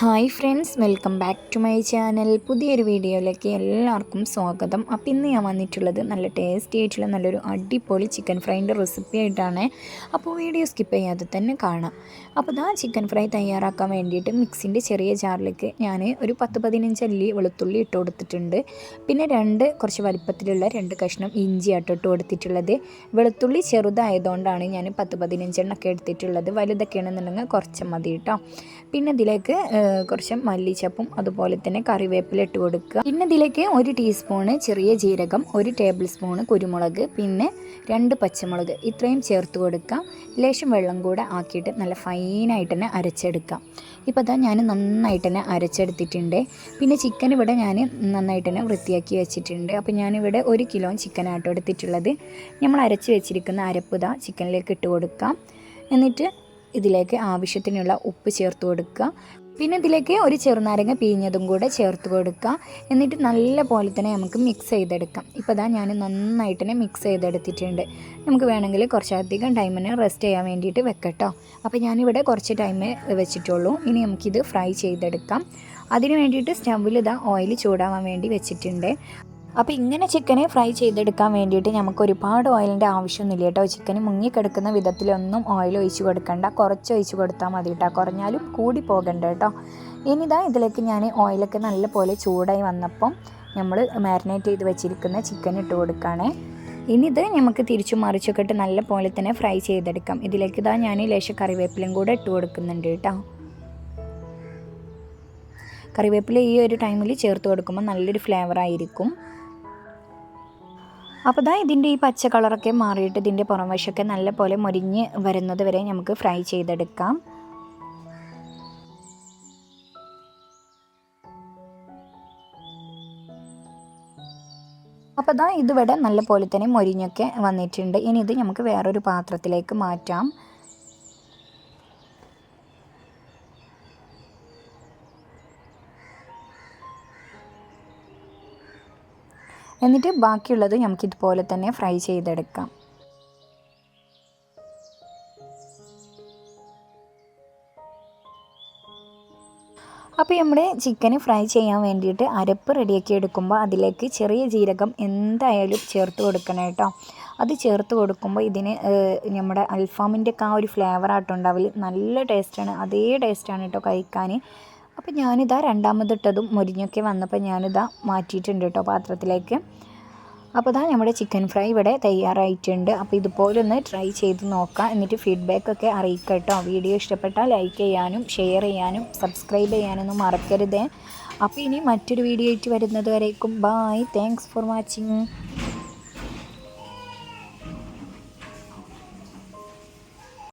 Hi friends welcome back to my channel. പുതിയൊരു വീഡിയോയിലേക്ക് എല്ലാവർക്കും സ്വാഗതം. അപ്പോൾ ഇന്ന് ഞാൻ വന്നിട്ടുള്ളത് നല്ല ടേസ്റ്റി ആയിട്ടുള്ള നല്ലൊരു അടിപൊളി ചിക്കൻ ഫ്രൈന്റെ റെസിപ്പി ആയിട്ടാണ്. അപ്പോൾ വീഡിയോ സ്കിപ്പ് ചെയ്യാതെ തന്നെ കാണാം. അപ്പോൾ ഇതാ ചിക്കൻ ഫ്രൈ തയ്യാറാക്കാൻ വേണ്ടിയിട്ട് മിക്സിന്റെ ചെറിയ ജാറിലേക്ക് ഞാൻ ഒരു പത്ത് പതിനഞ്ച് അല്ലി വെളുത്തുള്ളി ഇട്ട് കൊടുത്തിട്ടുണ്ട്. പിന്നെ രണ്ട് കുറച്ച് വലിപ്പത്തിലുള്ള രണ്ട് കഷ്ണം ഇഞ്ചി ആട്ടോ ഇട്ട് കൊടുത്തിട്ടുള്ളത്. വെളുത്തുള്ളി ചെറുതായതുകൊണ്ടാണ് ഞാൻ പത്ത് പതിനഞ്ചെണ്ണൊക്കെ എടുത്തിട്ടുള്ളത്. വലുതൊക്കെയാണെന്നുണ്ടെങ്കിൽ കുറച്ച് മതി കേട്ടോ. പിന്നെ ഇതിലേക്ക് കുറച്ച് മല്ലിച്ചപ്പും അതുപോലെ തന്നെ കറിവേപ്പില ഇട്ട് കൊടുക്കുക. പിന്നെ ഇതിലേക്ക് ഒരു ടീസ്പൂണ് ചെറിയ ജീരകം ഒരു ടേബിൾ സ്പൂണ് കുരുമുളക് പിന്നെ രണ്ട് പച്ചമുളക് ഇത്രയും ചേർത്ത് കൊടുക്കാം ലേശം വെള്ളം കൂടെ ആക്കിയിട്ട് നല്ല ഫൈനായിട്ട് തന്നെ അരച്ചെടുക്കാം ഇപ്പോൾ അതാ ഞാൻ നന്നായിട്ട് തന്നെ അരച്ചെടുത്തിട്ടുണ്ട്. പിന്നെ ചിക്കൻ ഇവിടെ ഞാൻ നന്നായിട്ട് തന്നെ വൃത്തിയാക്കി വെച്ചിട്ടുണ്ട്. അപ്പോൾ ഞാനിവിടെ ഒരു കിലോ ചിക്കൻ ആട്ടോ എടുത്തിട്ടുള്ളത്. നമ്മൾ അരച്ച് വെച്ചിരിക്കുന്ന അരപ്പ് ഇതാ ചിക്കനിലേക്ക് ഇട്ട് കൊടുക്കാം. എന്നിട്ട് ഇതിലേക്ക് ആവശ്യത്തിനുള്ള ഉപ്പ് ചേർത്ത് കൊടുക്കുക. പിന്നെ ഇതിലേക്ക് ഒരു ചെറുനാരങ്ങ പിഴിഞ്ഞതും കൂടെ ചേർത്ത് കൊടുക്കുക എന്നിട്ട് നല്ല പോലെ തന്നെ നമുക്ക് മിക്സ് ചെയ്തെടുക്കാം. ഇപ്പോൾ ഇതാ ഞാൻ നന്നായിട്ട് തന്നെ മിക്സ് ചെയ്തെടുത്തിട്ടുണ്ട്. നമുക്ക് വേണമെങ്കിൽ കുറച്ചധികം ടൈമിന് റെസ്റ്റ് ചെയ്യാൻ വേണ്ടിയിട്ട് വെക്കട്ടോ. അപ്പോൾ ഞാനിവിടെ കുറച്ച് ടൈം വെച്ചിട്ടുള്ളൂ. ഇനി നമുക്കിത് ഫ്രൈ ചെയ്തെടുക്കാം. അതിന് വേണ്ടിയിട്ട് സ്റ്റവിൽ ഇതാ ഓയിൽ ചൂടാവാൻ വേണ്ടി വെച്ചിട്ടുണ്ട്. അപ്പോൾ ഇങ്ങനെ ചിക്കനെ ഫ്രൈ ചെയ്തെടുക്കാൻ വേണ്ടിയിട്ട് നമുക്ക് ഒരുപാട് ഓയിലിന്റെ ആവശ്യമൊന്നുമില്ല കേട്ടോ. ചിക്കന് മുങ്ങിക്കിടക്കുന്ന വിധത്തിലൊന്നും ഓയിൽ ഒഴിച്ച് കൊടുക്കണ്ട. കുറച്ച് ഒഴിച്ച് കൊടുത്താൽ മതി കേട്ടോ കുറഞ്ഞാലും കൂടി പോകണ്ട കേട്ടോ. ഇനിതാ ഇതിലേക്ക് ഞാൻ ഓയിലൊക്കെ നല്ല പോലെ ചൂടായി വന്നപ്പം നമ്മൾ മാരിനേറ്റ് ചെയ്ത് വെച്ചിരിക്കുന്ന ചിക്കൻ ഇട്ട് കൊടുക്കുകയാണേ ഇനി ഇത് നമുക്ക് തിരിച്ചു മറിച്ചൊക്കെ ഇട്ട് നല്ല പോലെ തന്നെ ഫ്രൈ ചെയ്തെടുക്കാം. ഇതിലേക്ക് ഇതാ ഞാൻ ലേശം കറിവേപ്പിലയും കൂടെ ഇട്ട് കൊടുക്കുന്നുണ്ട് കേട്ടോ കറിവേപ്പില ഈ ഒരു ടൈമിൽ ചേർത്ത് കൊടുക്കുമ്പോൾ നല്ലൊരു ഫ്ലേവർ ആയിരിക്കും. അപ്പോൾ ഇതാ ഇതിന്റെ ഈ പച്ച കളറൊക്കെ മാറിയിട്ട് ഇതിന്റെ പുറം വശമൊക്കെ നല്ല പോലെ മൊരിഞ്ഞ് വരുന്നത് വരെ നമുക്ക് ഫ്രൈ ചെയ്തെടുക്കാം. അപ്പോൾ ഇതാ ഇതിവിടെ നല്ല പോലെ തന്നെ മൊരിഞ്ഞൊക്കെ വന്നിട്ടുണ്ട്. ഇനി ഇത് നമുക്ക് വേറൊരു പാത്രത്തിലേക്ക് മാറ്റാം. എന്നിട്ട് ബാക്കിയുള്ളത് നമുക്കിതുപോലെ തന്നെ ഫ്രൈ ചെയ്തെടുക്കാം. അപ്പോൾ നമ്മുടെ ചിക്കന് ഫ്രൈ ചെയ്യാൻ വേണ്ടിയിട്ട് അരപ്പ് റെഡിയാക്കി എടുക്കുമ്പോൾ അതിലേക്ക് ചെറിയ ജീരകം എന്തായാലും ചേർത്ത് കൊടുക്കണം കേട്ടോ. അത് ചേർത്ത് കൊടുക്കുമ്പോൾ ഇതിന് നമ്മുടെ അൽഫാമിന്റെ ഒക്കെ ആ ഒരു ഫ്ലേവർ ആയിട്ടുണ്ടാവില്ല നല്ല ടേസ്റ്റാണ്. അതേ ടേസ്റ്റാണ് കേട്ടോ കഴിക്കാൻ. അപ്പോൾ ഞാനിതാ രണ്ടാമതിട്ടതും മുരിഞ്ഞൊക്കെ വന്നപ്പോൾ ഞാനിതാ മാറ്റിയിട്ടുണ്ട് കേട്ടോ പാത്രത്തിലേക്ക്. അപ്പോൾ ഇതാ നമ്മുടെ ചിക്കൻ ഫ്രൈ ഇവിടെ തയ്യാറായിട്ടുണ്ട്. അപ്പോൾ ഇതുപോലൊന്ന് ട്രൈ ചെയ്ത് നോക്കാം. എന്നിട്ട് ഫീഡ്ബാക്ക് ഒക്കെ അറിയിക്കുക കേട്ടോ. വീഡിയോ ഇഷ്ടപ്പെട്ടാൽ ലൈക്ക് ചെയ്യാനും ഷെയർ ചെയ്യാനും സബ്സ്ക്രൈബ് ചെയ്യാനൊന്നും മറക്കരുതേ. അപ്പോൾ ഇനി മറ്റൊരു വീഡിയോ ആയിട്ട് വരുന്നത് വരേക്കും. Bye thanks for watching